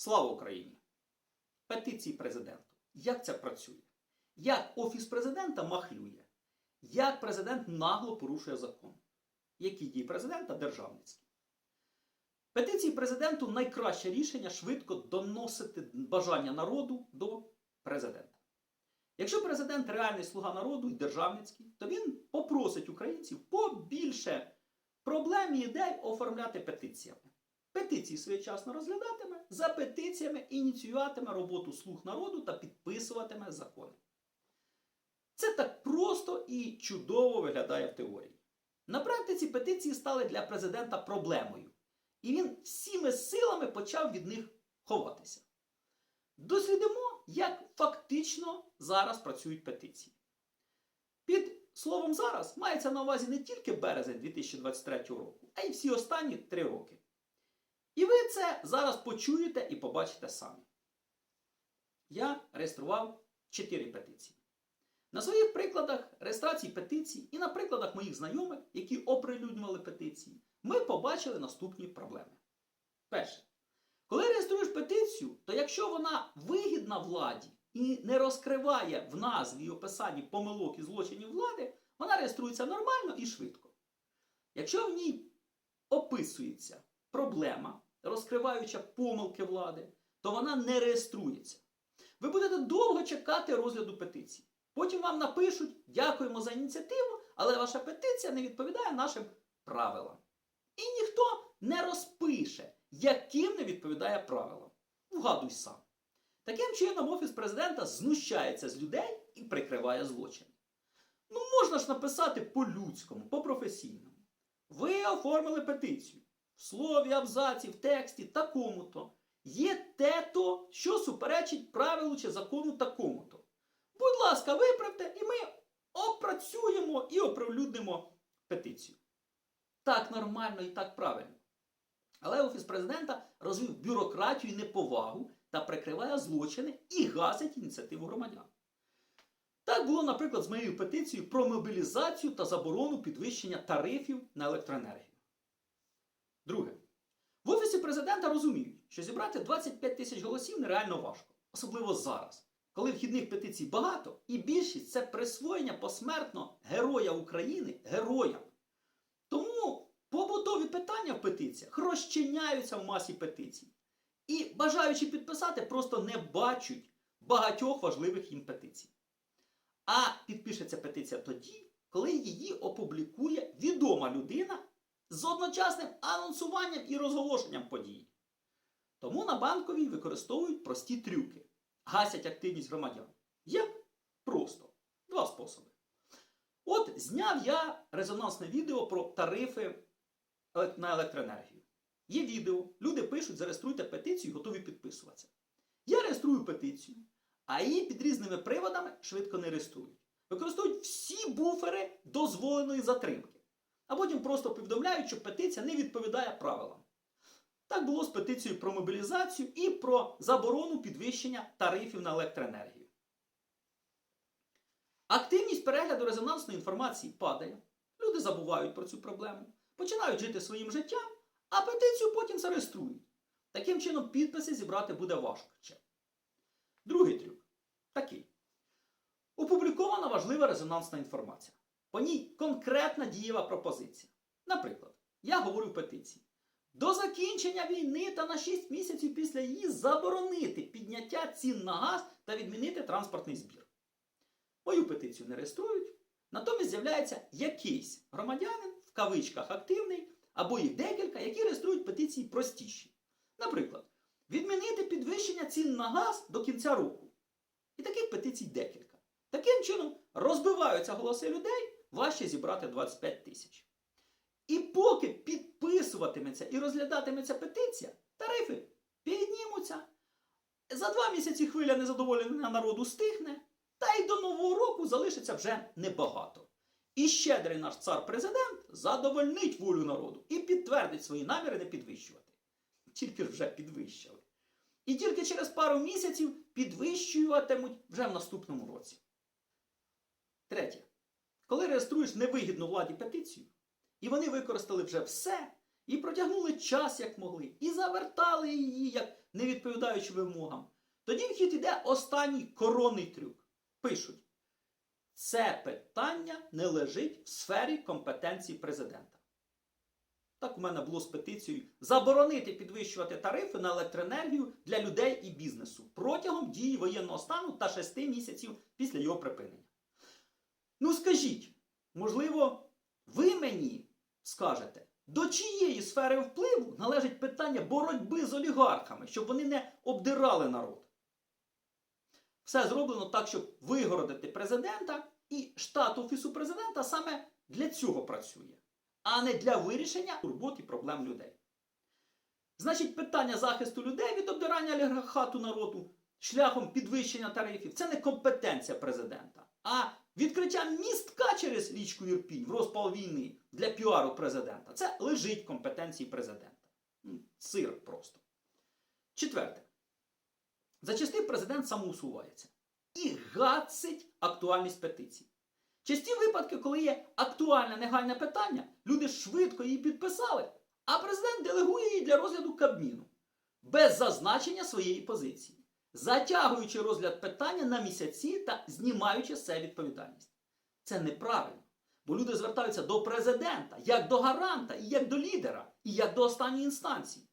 Слава Україні! Петиції президенту. Як це працює? Як Офіс президента махлює? Як президент нагло порушує закон? Які дії президента державницькі? Петиції президенту найкраще рішення швидко доносити бажання народу до президента. Якщо президент реальний слуга народу і державницький, то він попросить українців побільше проблем і ідей оформляти петиціями. Петиції своєчасно розглядатиме, за петиціями ініціюватиме роботу слуг народу та підписуватиме закони. Це так просто і чудово виглядає в теорії. На практиці петиції стали для президента проблемою, і він всіми силами почав від них ховатися. Дослідимо, як фактично зараз працюють петиції. Під словом зараз мається на увазі не тільки березень 2023 року, а й всі останні три роки. І ви це зараз почуєте і побачите самі. Я реєстрував 4 петиції. На своїх прикладах реєстрації петицій і на прикладах моїх знайомих, які оприлюднювали петиції, ми побачили наступні проблеми. Перше. Коли реєструєш петицію, то якщо вона вигідна владі і не розкриває в назві і описанні помилок і злочинів влади, вона реєструється нормально і швидко. Якщо в ній описується проблема, розкриваюча помилки влади, то вона не реєструється. Ви будете довго чекати розгляду петиції. Потім вам напишуть дякуємо за ініціативу, але ваша петиція не відповідає нашим правилам. І ніхто не розпише, яким не відповідає правилам. Вгадуй сам. Таким чином, Офіс президента знущається з людей і прикриває злочини. Ну, можна ж написати по-людському, по-професійному. Ви оформили петицію. В слові, абзаці, в тексті такому-то. Є те-то, що суперечить правилу чи закону такому-то. Будь ласка, виправте, і ми опрацюємо і оприлюднимо петицію. Так нормально і так правильно. Але Офіс президента розвив бюрократію і неповагу та прикриває злочини і гасить ініціативу громадян. Так було, наприклад, з моєю петицією про мобілізацію та заборону підвищення тарифів на електроенергію. Друге. В Офісі президента розуміють, що зібрати 25 тисяч голосів нереально важко, особливо зараз, коли вхідних петицій багато, і більшість це присвоєння посмертно Героя України героям. Тому побутові питання в петиціях розчиняються в масі петицій. І бажаючи підписати, просто не бачать багатьох важливих їм петицій. А підпишеться петиція тоді, коли її опублікує відома людина з одночасним анонсуванням і розголошенням події. Тому на банковій використовують прості трюки, гасять активність громадян. Як? Просто. Два способи. От зняв я резонансне відео про тарифи на електроенергію. Є відео, люди пишуть, зареєструйте петицію, готові підписуватися. Я реєструю петицію, а її під різними приводами швидко не реєструють. Використовують всі буфери дозволеної затримки. А потім просто повідомляють, що петиція не відповідає правилам. Так було з петицією про мобілізацію і про заборону підвищення тарифів на електроенергію. Активність перегляду резонансної інформації падає. Люди забувають про цю проблему, починають жити своїм життям, а петицію потім зареєструють. Таким чином, підписи зібрати буде важко. Другий трюк такий. Опублікована важлива резонансна інформація. По ній конкретна дієва пропозиція. Наприклад, я говорю в петиції. До закінчення війни та на 6 місяців після її заборонити підняття цін на газ та відмінити транспортний збір. Мою петицію не реєструють, натомість з'являється якийсь громадянин, в кавичках активний, або їх декілька, які реєструють петиції простіші. Наприклад, відмінити підвищення цін на газ до кінця року. І таких петицій декілька. Таким чином розбиваються голоси людей, важче зібрати 25 тисяч. І поки підписуватиметься і розглядатиметься петиція, тарифи піднімуться. За два місяці хвиля незадоволення народу стихне, та й до Нового року залишиться вже небагато. І щедрий наш цар-президент задовольнить волю народу і підтвердить свої наміри не підвищувати. Тільки вже підвищили. І тільки через пару місяців підвищуватимуть вже в наступному році. Третє. Коли реєструєш невигідну владі петицію, і вони використали вже все, і протягнули час, як могли, і завертали її як не відповідаючи вимогам. Тоді в хід іде останній коронний трюк. Пишуть: це питання не лежить в сфері компетенції президента. Так у мене було з петицією заборонити підвищувати тарифи на електроенергію для людей і бізнесу протягом дії воєнного стану та 6 місяців після його припинення. Ну скажіть, можливо, ви мені скажете, до чиєї сфери впливу належить питання боротьби з олігархами, щоб вони не обдирали народ? Все зроблено так, щоб вигородити президента, і штат Офісу президента саме для цього працює, а не для вирішення турбот і проблем людей. Значить, питання захисту людей від обдирання олігархату народу шляхом підвищення тарифів це не компетенція президента, а відкриття містка через річку Ірпінь в розпал війни для піару президента. Це лежить компетенції президента. Сир просто. Четверте. Зачастив президент самоусувається і гацить актуальність петиції. Часті випадки, коли є актуальне негайне питання, люди швидко її підписали, а президент делегує її для розгляду Кабміну без зазначення своєї позиції, затягуючи розгляд питання на місяці та знімаючи себе відповідальність. Це неправильно, бо люди звертаються до президента як до гаранта, і як до лідера, і як до останньої інстанції.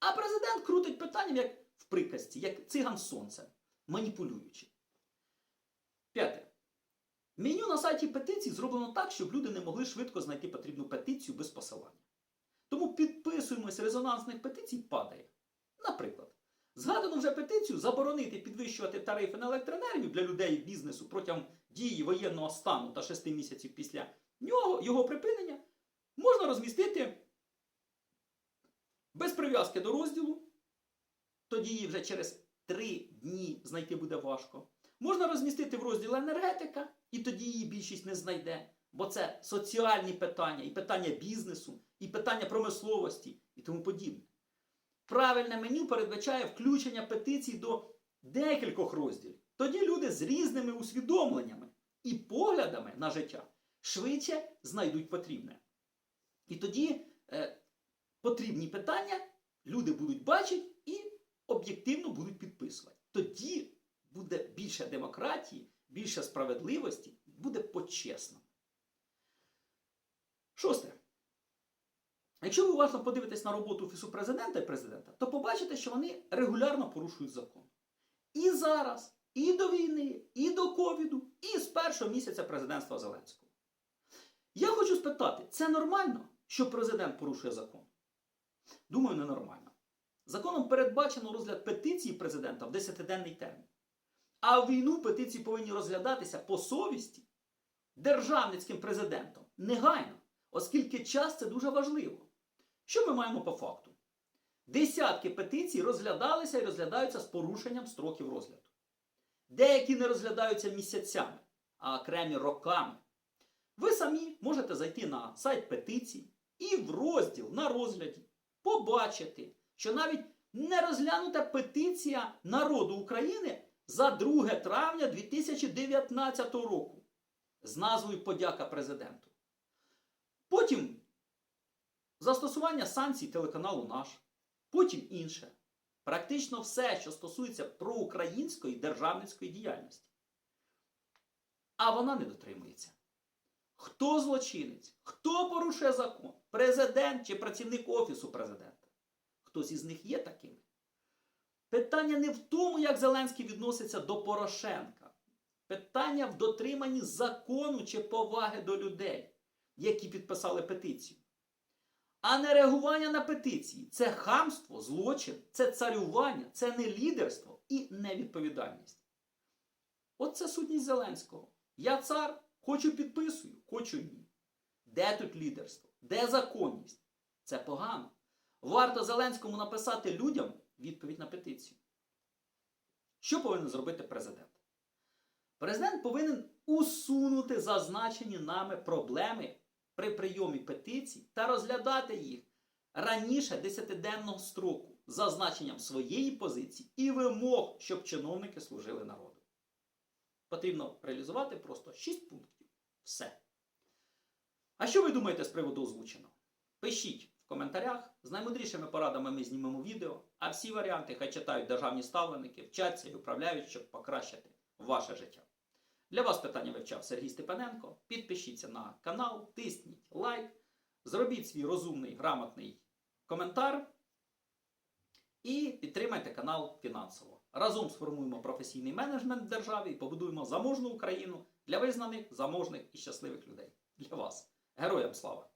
А президент крутить питанням як в приказці, як циган сонцем, маніпулюючи. П'яте. Меню на сайті петицій зроблено так, щоб люди не могли швидко знайти потрібну петицію без посилання. Тому підписуємость резонансних петицій падає. Наприклад, згадану вже петицію заборонити підвищувати тарифи на електроенергію для людей бізнесу протягом дії воєнного стану та 6 місяців після нього, його припинення, можна розмістити без прив'язки до розділу. Тоді її вже через 3 дні знайти буде важко. Можна розмістити в розділ енергетика, і тоді її більшість не знайде. Бо це соціальні питання, і питання бізнесу, і питання промисловості і тому подібне. Правильне меню передбачає включення петицій до декількох розділів. Тоді люди з різними усвідомленнями і поглядами на життя швидше знайдуть потрібне. І тоді е, потрібні питання люди будуть бачити і об'єктивно будуть підписувати. Тоді буде більше демократії, більше справедливості, буде почесно. Шосте. Якщо ви уважно подивитесь на роботу Офісу президента і президента, то побачите, що вони регулярно порушують закон. І зараз, і до війни, і до ковіду, і з першого місяця президентства Зеленського. Я хочу спитати, це нормально, що президент порушує закон? Думаю, ненормально. Законом передбачено розгляд петиції президента в 10-денний термін. А в війну петиції повинні розглядатися по совісті державницьким президентом негайно, оскільки час це дуже важливо. Що ми маємо по факту? Десятки петицій розглядалися і розглядаються з порушенням строків розгляду. Деякі не розглядаються місяцями, а окремі роками. Ви самі можете зайти на сайт петицій і в розділ на розгляді побачити, що навіть не розглянута петиція народу України за 2 травня 2019 року з назвою Подяка президенту. Потім застосування санкцій телеканалу наш, потім інше. Практично все, що стосується проукраїнської державницької діяльності. А вона не дотримується. Хто злочинець? Хто порушує закон? Президент чи працівник Офісу президента? Хтось із них є такими? Питання не в тому, як Зеленський відноситься до Порошенка. Питання в дотриманні закону чи поваги до людей, які підписали петицію. А не реагування на петиції це хамство, злочин, це царювання, це не лідерство і невідповідальність. От це сутність Зеленського. Я цар, хочу підписую, хочу ні. Де тут лідерство? Де законність? Це погано. Варто Зеленському написати людям відповідь на петицію. Що повинен зробити президент? Президент повинен усунути зазначені нами проблеми при прийомі петицій та розглядати їх раніше 10-денного строку з зазначенням своєї позиції і вимог, щоб чиновники служили народу. Потрібно реалізувати просто 6 пунктів. Все. А що ви думаєте з приводу озвученого? Пишіть в коментарях. З наймудрішими порадами ми знімемо відео, а всі варіанти хай читають державні ставленики, вчаться і управляють, щоб покращити ваше життя. Для вас питання вивчав Сергій Степаненко. Підпишіться на канал, тисніть лайк, зробіть свій розумний, грамотний коментар і підтримайте канал фінансово. Разом сформуємо професійний менеджмент в державі і побудуємо заможну Україну для визнаних, заможних і щасливих людей. Для вас. Героям слава!